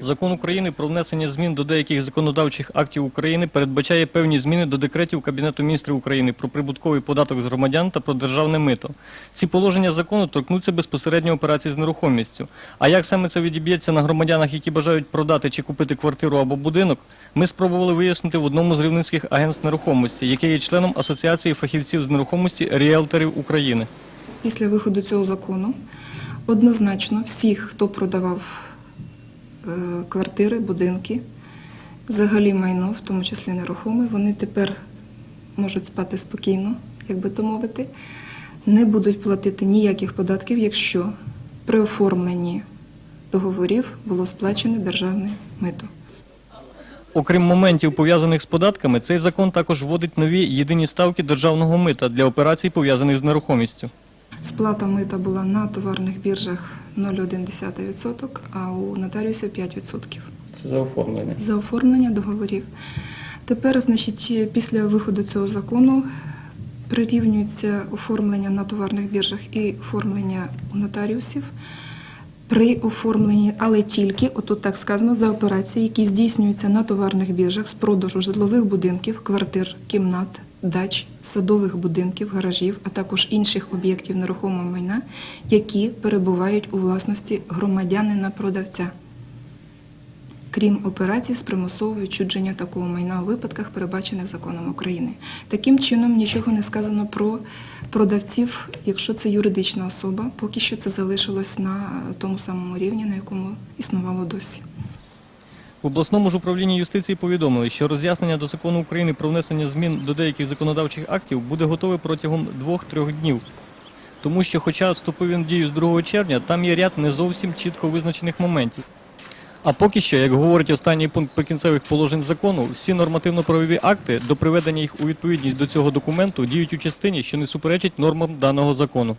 Закон України про внесення змін до деяких законодавчих актів України передбачає певні зміни до декретів Кабінету міністрів України про прибутковий податок з громадян та про державне мито. Ці положення закону торкнуться безпосередньо операцій з нерухомістю. А як саме це відіб'ється на громадянах, які бажають продати чи купити квартиру або будинок, ми спробували вияснити в одному з рівненських агентств нерухомості, яке є членом Асоціації фахівців з нерухомості ріелторів України. Після виходу цього закону однозначно всіх, хто продавав квартири, будинки, взагалі майно, в тому числі нерухоме, вони тепер можуть спати спокійно, як би то мовити, не будуть платити ніяких податків, якщо при оформленні договорів було сплачене державне мито. Окрім моментів, пов'язаних з податками, цей закон також вводить нові єдині ставки державного мита для операцій, пов'язаних з нерухомістю. Сплата мита була на товарних біржах 0,1%, а у нотаріусів 5%. Це за оформлення. за оформлення договорів. Тепер, значить, після виходу цього закону прирівнюється оформлення на товарних біржах і оформлення у нотаріусів. При оформленні, але тільки, отут так сказано, за операції, які здійснюються на товарних біржах з продажу житлових будинків, квартир, кімнат, дач, садових будинків, гаражів, а також інших об'єктів нерухомого майна, які перебувають у власності громадянина-продавця крім операцій з примусового відчудження такого майна у випадках, передбачених законом України. Таким чином, нічого не сказано про продавців, якщо це юридична особа, поки що це залишилось на тому самому рівні, на якому існувало досі. В обласному ж управлінні юстиції повідомили, що роз'яснення до закону України про внесення змін до деяких законодавчих актів буде готове протягом двох-трьох днів. Тому що, хоча вступив він в дію з 2 червня, там є ряд не зовсім чітко визначених моментів. А поки що, як говорить останній пункт прикінцевих положень закону, всі нормативно-правові акти до приведення їх у відповідність до цього документу діють у частині, що не суперечить нормам даного закону.